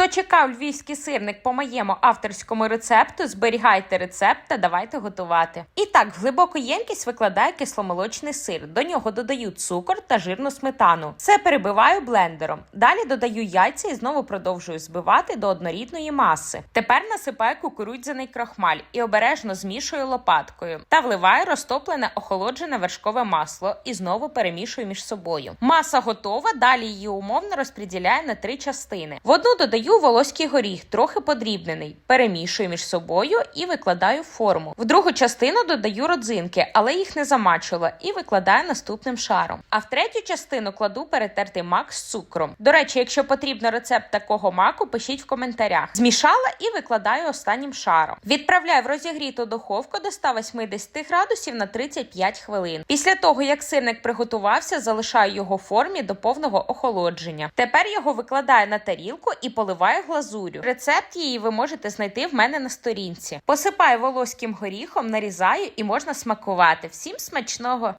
Хто чекав львівський сирник по моєму авторському рецепту, зберігайте рецепт та давайте готувати. І так, в глибоку ємкість викладаю кисломолочний сир. До нього додаю цукор та жирну сметану. Все перебиваю блендером. Далі додаю яйця і знову продовжую збивати до однорідної маси. Тепер насипаю кукурудзяний крахмаль і обережно змішую лопаткою та вливаю розтоплене охолоджене вершкове масло і знову перемішую між собою. Маса готова. Далі її умовно розподіляю на три частини. В одну додаю волоський горіх, трохи подрібнений, перемішую між собою і викладаю форму. В другу частину додаю родзинки, але їх не замачувала, і викладаю наступним шаром. А в третю частину кладу перетертий мак з цукром. До речі, якщо потрібно рецепт такого маку, пишіть в коментарях. Змішала і викладаю останнім шаром. Відправляю в розігріту духовку до 180 градусів на 35 хвилин. Після того, як сирник приготувався, залишаю його в формі до повного охолодження. Тепер його викладаю на тарілку і поливаю глазурю. Рецепт її ви можете знайти в мене на сторінці. Посипаю волоським горіхом, нарізаю і можна смакувати. Всім смачного!